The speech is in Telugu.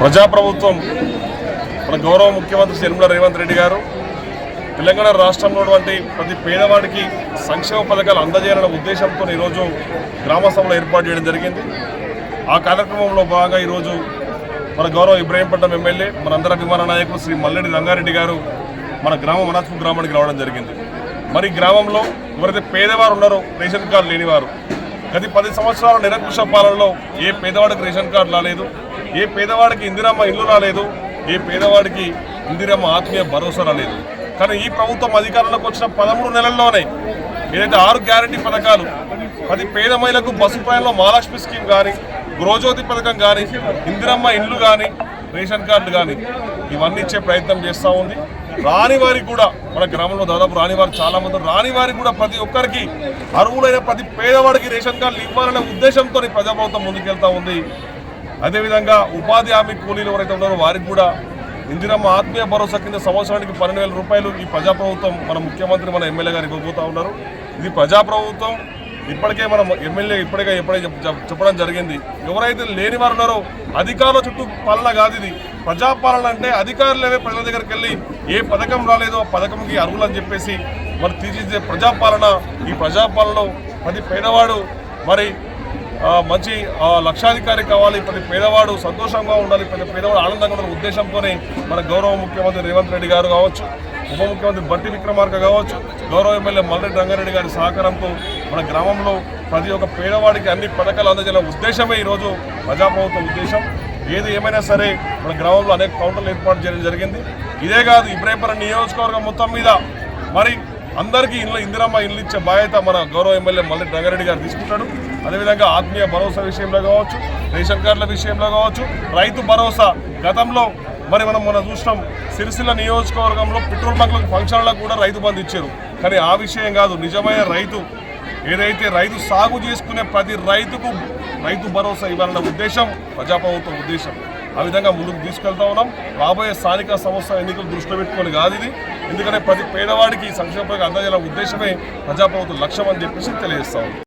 ప్రజాప్రభుత్వం మన గౌరవ ముఖ్యమంత్రి శ్రీ రేవంత్ రెడ్డి గారు తెలంగాణ రాష్ట్రంలో ఉన్నటువంటి ప్రతి పేదవాడికి సంక్షేమ పథకాలు అందజేయాలనే ఉద్దేశంతో ఈరోజు గ్రామ సభలు ఏర్పాటు చేయడం జరిగింది. ఆ కార్యక్రమంలో భాగంగా ఈరోజు మన గౌరవ ఇబ్రాహీంపట్నం ఎమ్మెల్యే మనందరి అభిమాన నాయకులు శ్రీ మల్లెడి రంగారెడ్డి గారు మన గ్రామం అనాథపూర్ గ్రామానికి రావడం జరిగింది. మరి గ్రామంలో ఎవరైతే పేదవారు ఉన్నారో రేషన్ కార్డు లేనివారు గత పది సంవత్సరాల నిరంకుశ పాలనలో ఏ పేదవాడికి రేషన్ కార్డు రాలేదు. ఏ పేదవాడికి ఇందిరమ్మ ఇల్లు రాలేదు ఏ పేదవాడికి ఇందిరమ్మ ఆత్మీయ భరోసా రాలేదు. కానీ ఈ ప్రభుత్వం అధికారంలోకి వచ్చిన పదమూడు నెలల్లోనే ఏదైతే ఆరు గ్యారంటీ పథకాలు పది పేద మహిళలకు బస్సు ప్రయాణంలో మహాలక్ష్మి స్కీమ్ కానీ గృహజ్యోతి పథకం కానీ ఇందిరమ్మ ఇండ్లు కానీ రేషన్ కార్డు కానీ ఇవన్నీ ఇచ్చే ప్రయత్నం చేస్తూ ఉంది. రాని వారికి కూడా మన గ్రామంలో దాదాపు రాని వారు చాలా మంది రాని వారికి కూడా ప్రతి ఒక్కరికి అర్హులైన ప్రతి పేదవాడికి రేషన్ కార్డులు ఇవ్వాలనే ఉద్దేశంతో ప్రజాప్రభుత్వం ముందుకెళ్తా ఉంది. అదేవిధంగా ఉపాధి హామీ కూలీలు ఎవరైతే ఉన్నారో వారికి కూడా ఇందిరమ్మ ఆత్మీయ భరోసా కింద సంవత్సరానికి పన్నెండు వేల రూపాయలు ఈ ప్రజాప్రభుత్వం మన ముఖ్యమంత్రి మన ఎమ్మెల్యే గారికి ఇవ్వబోతూ ఉన్నారు. ఇది ప్రజాప్రభుత్వం ఇప్పటికే మనం ఎమ్మెల్యే ఇప్పటికే ఎప్పుడే చెప్పడం జరిగింది. ఎవరైతే లేని వారు ఉన్నారో అధికారుల చుట్టూ పాలన కాదు ఇది. ప్రజాపాలన అంటే అధికారులే ప్రజల దగ్గరికి వెళ్ళి ఏ పథకం రాలేదో పథకంకి పథకంకి అని చెప్పేసి మరి తీర్చిదిద్దే ప్రజాపాలన. ఈ ప్రజాపాలనలో ప్రతి పేదవాడు మరి మంచి లక్షాధికారి కావాలి ప్రతి పేదవాడు సంతోషంగా ఉండాలి ప్రతి పేదవాడు ఆనందంగా ఉండాలి ఉద్దేశంతోనే మన గౌరవ ముఖ్యమంత్రి రేవంత్ రెడ్డి గారు కావచ్చు ఉప ముఖ్యమంత్రి బట్టి విక్రమార్క కావచ్చు గౌరవ ఎమ్మెల్యే మల్లెడ్డి రంగారెడ్డి గారి సహకారంతో మన గ్రామంలో ప్రతి ఒక్క పేదవాడికి అన్ని పథకాలు అందజేయాల ఉద్దేశమే ఈరోజు ప్రజాప్రభుత్వ ఉద్దేశం. ఏది ఏమైనా సరే మన గ్రామంలో అనేక కౌంటర్లు ఏర్పాటు చేయడం జరిగింది. ఇదే కాదు ఇబ్రాహీంపురం నియోజకవర్గం మొత్తం మీద. మరి అందరికీ ఇల్లు ఇందిరమ్మ ఇల్లు ఇచ్చే బాధ్యత మన గౌరవ ఎమ్మెల్యే మల్లెడ్డి రంగారెడ్డి గారు తీసుకుంటాడు. అదేవిధంగా ఆత్మీయ భరోసా విషయంలో కావచ్చు రేషన్ కార్డుల విషయంలో కావచ్చు రైతు భరోసా గతంలో మరి మనం మొన్న చూసినాం సిరిసిల్ల నియోజకవర్గంలో పెట్రోల్ బంక్లకు ఫంక్షన్లకు కూడా రైతు బంధు ఇచ్చారు. కానీ ఆ విషయం కాదు నిజమైన రైతు ఏదైతే రైతు సాగు చేసుకునే ప్రతి రైతుకు రైతు భరోసా ఇవ్వాలన్న ఉద్దేశం ప్రజాప్రభుత్వం ఉద్దేశం. ఆ విధంగా ముందుకు తీసుకెళ్తా ఉన్నాం. రాబోయే స్థానిక సంస్థ ఎన్నికలు దృష్టిలో పెట్టుకొని కాదు ఇది. ఎందుకంటే ప్రతి పేదవాడికి సంక్షేమ పథకం అందజేయాల ఉద్దేశమే ప్రజాప్రభుత్వ లక్ష్యం అని చెప్పేసి తెలియజేస్తా